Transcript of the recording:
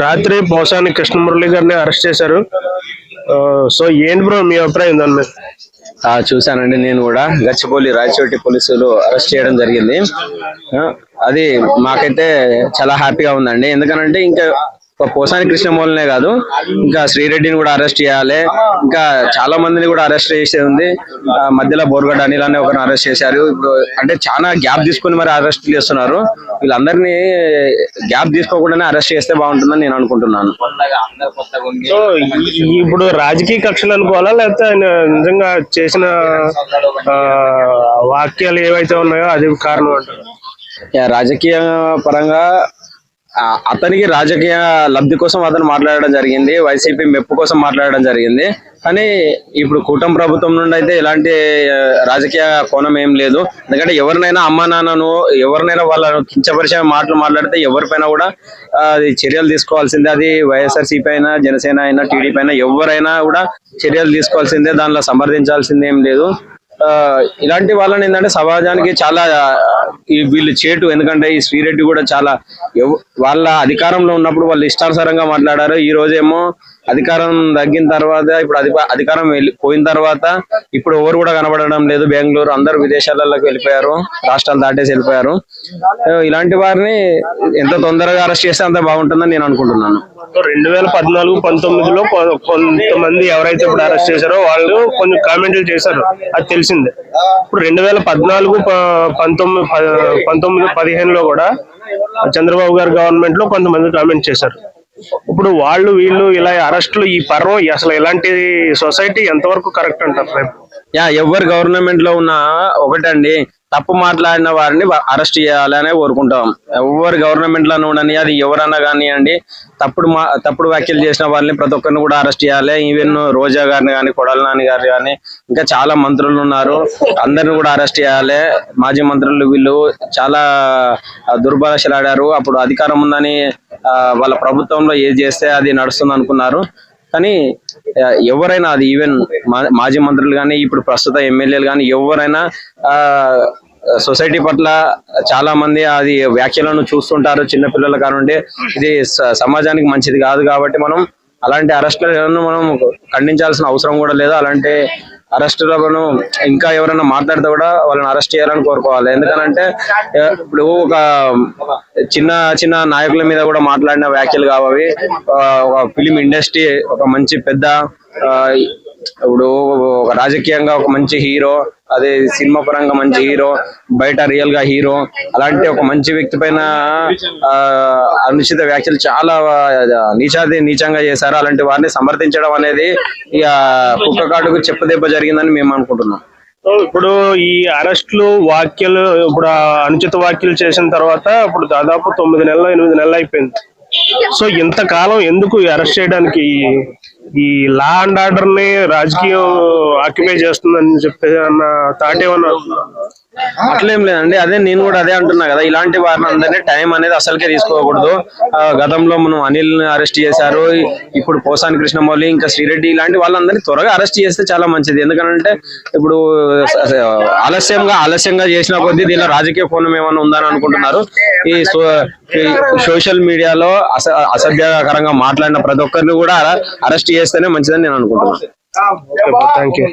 రాత్రి పోసాని కృష్ణమురళి గారిని అరెస్ట్ చేశారు. సో ఏంటి బ్రో మీ అభిప్రాయం దాని మీద? చూశానండి నేను కూడా. గచ్చిబౌలి రాయచోటి పోలీసులు అరెస్ట్ చేయడం జరిగింది. అది మాకైతే చాలా హ్యాపీగా ఉందండి. ఎందుకనంటే ఇంకా పోసాని కృష్ణమూలనే కాదు ఇంకా శ్రీరెడ్డిని కూడా అరెస్ట్ చేయాలి. ఇంకా చాలా మందిని కూడా అరెస్ట్ చేసేది ఉంది. మధ్యలో బోర్గడ్ అనిల్ అనే ఒకరిని అరెస్ట్ చేశారు. ఇప్పుడు అంటే చాలా గ్యాప్ తీసుకుని మరి అరెస్ట్ చేస్తున్నారు. వీళ్ళందరినీ గ్యాప్ తీసుకోకుండానే అరెస్ట్ చేస్తే బాగుంటుందని నేను అనుకుంటున్నాను. సో ఇప్పుడు రాజకీయ కక్షలు అనుకోవాలా? లేకపోతే ఆయన నిజంగా చేసిన ఆ, వాక్యాలు ఏవైతే ఉన్నాయో అది కారణం అంటారు? రాజకీయ పరంగా అతనికి రాజకీయ లబ్ధి కోసం అతను మాట్లాడడం జరిగింది వైసీపీ మెప్పు కోసం మాట్లాడడం జరిగింది. కానీ ఇప్పుడు కూటమి ప్రభుత్వం నుండి అయితే ఎలాంటి రాజకీయ కోణం ఏం లేదు. ఎందుకంటే ఎవరినైనా అమ్మా నాన్నను ఎవరినైనా వాళ్ళను కించపరిచే మాటలు మాట్లాడితే ఎవరిపైన కూడా అది చర్యలు తీసుకోవాల్సిందే. అది వైఎస్ఆర్సీపీ అయినా జనసేన అయినా టీడీపీ అయినా ఎవరైనా కూడా చర్యలు తీసుకోవాల్సిందే దానిలో సమర్థించాల్సిందేం లేదు. ఇలాంటి వాళ్ళని ఏంటంటే సమాజానికి చాలా వీళ్ళు చేటు. ఎందుకంటే ఈ శ్రీరెడ్డి కూడా చాలా వాళ్ళ అధికారంలో ఉన్నప్పుడు వాళ్ళు ఇష్టానుసారంగా మాట్లాడారు. ఈ రోజేమో అధికారం తగ్గిన తర్వాత ఇప్పుడు అధిక అధికారం వెళ్ళి పోయిన తర్వాత ఇప్పుడు ఎవరు కూడా కనబడడం లేదు. బెంగళూరు అందరు విదేశాలకు వెళ్ళిపోయారు. రాష్ట్రాలు దాటేసి వెళ్ళిపోయారు. ఇలాంటి వారిని ఎంత తొందరగా అరెస్ట్ చేస్తే అంత బాగుంటుందని నేను అనుకుంటున్నాను. రెండు వేల పద్నాలుగు పంతొమ్మిదిలో కొంతమంది ఎవరైతే ఇప్పుడు అరెస్ట్ చేశారో వాళ్ళు కొన్ని కామెంట్లు చేశారు. అది తెలిసిందే. ఇప్పుడు రెండు వేల పద్నాలుగు ప- పంతొమ్మిది పంతొమ్మిది పదిహేనులో కూడా చంద్రబాబు గారి గవర్నమెంట్లో కొంతమంది కామెంట్ చేశారు. ఇప్పుడు వాళ్ళు వీళ్ళు ఇలా అరెస్టులు ఈ పర్వం అసలు ఇలాంటి సొసైటీ ఎంతవరకు కరెక్ట్ అంటారు రేపు యా ఎవరు గవర్నమెంట్లో ఉన్నా ఒకటండి తప్పు మాట్లాడిన వారిని అరెస్ట్ చేయాలనే కోరుకుంటాం. ఎవరు గవర్నమెంట్లో ఉండని అది ఎవరన్నా కానివ్వండి తప్పుడు మా తప్పుడు వ్యాఖ్యలు చేసిన వాళ్ళని ప్రతి ఒక్కరిని కూడా అరెస్ట్ చేయాలి. ఈవెన్ రోజా గారిని కానీ కొడాల నాని గారిని కానీ ఇంకా చాలా మంత్రులు ఉన్నారు. అందరిని కూడా అరెస్ట్ చేయాలి. మాజీ మంత్రులు వీళ్ళు చాలా దుర్భాషలాడారు. అప్పుడు అధికారం ఉందని వాళ్ళ ప్రభుత్వంలో ఏది చేస్తే అది నడుస్తుంది అనుకున్నారు. కానీ ఎవరైనా అది ఈవెన్ మా- మాజీ మంత్రులు కానీ ఇప్పుడు ప్రస్తుత ఎమ్మెల్యేలు కానీ ఎవరైనా ఆ సొసైటీ పట్ల చాలా మంది అది వ్యాఖ్యలను చూస్తుంటారు. చిన్నపిల్లలు కానుండి ఇది సమాజానికి మంచిది కాదు కాబట్టి మనం అలాంటి అరెస్టులను మనం ఖండించాల్సిన అవసరం కూడా లేదు. అలాంటి అరెస్టులను ఇంకా ఎవరైనా మాట్లాడితే కూడా వాళ్ళని అరెస్ట్ చేయాలని కోరుకోవాలి. ఎందుకనంటే ఇప్పుడు ఒక చిన్న చిన్న నాయకుల మీద కూడా మాట్లాడిన వ్యాఖ్యలు కావవి ఒక ఫిలిం ఇండస్ట్రీ ఒక మంచి పెద్ద ఆ, ఇప్పుడు ఒక రాజకీయంగా ఒక మంచి హీరో అదే సినిమా పరంగా మంచి హీరో బయట రియల్గా హీరో అలాంటి ఒక మంచి వ్యక్తి పైన అనుచిత వ్యాఖ్యలు చాలా నీచాది నీచంగా చేశారు. అలాంటి వారిని సమర్థించడం అనేది ఇక కుక్కకాడుకు చెప్పదెబ్బ జరిగిందని మేము అనుకుంటున్నాం. ఇప్పుడు ఈ అరెస్టులు వాక్యాలు ఇప్పుడు అనుచిత వ్యాఖ్యలు చేసిన తర్వాత ఇప్పుడు దాదాపు తొమ్మిది నెలలు ఎనిమిది నెలలు అయిపోయింది. సో ఇంతకాలం ఎందుకు అరెస్ట్ చేయడానికి ఈ- ఈ లా అండ్ ఆర్డర్ని రాజకీయం ఆక్యుపై చేస్తుందని చెప్పి అన్న థాట్ ఏమన్నా అట్లేం లేదండి అదే నేను కూడా అదే అంటున్నా కదా ఇలాంటి వారిని అందరినీ టైం అనేది అసలుకే తీసుకోకూడదు. ఆ, గతంలో మనం అనిల్ అరెస్ట్ చేశారు ఇప్పుడు పోసాని కృష్ణమౌళి ఇంకా శ్రీరెడ్డి ఇలాంటి వాళ్ళందరినీ త్వరగా అరెస్ట్ చేస్తే చాలా మంచిది. ఎందుకంటే ఇప్పుడు ఆలస్యంగా ఆలస్యంగా చేసిన కొద్దీ దీనిలో రాజకీయ కోణం ఏమైనా ఉందని అనుకుంటున్నారు. ఈ సో- ఈ సోషల్ మీడియాలో అస అసభ్యకరంగా మాట్లాడిన ప్రతి ఒక్కరిని కూడా అరెస్ట్ చేస్తేనే మంచిదని నేను అనుకుంటున్నాను. Thank you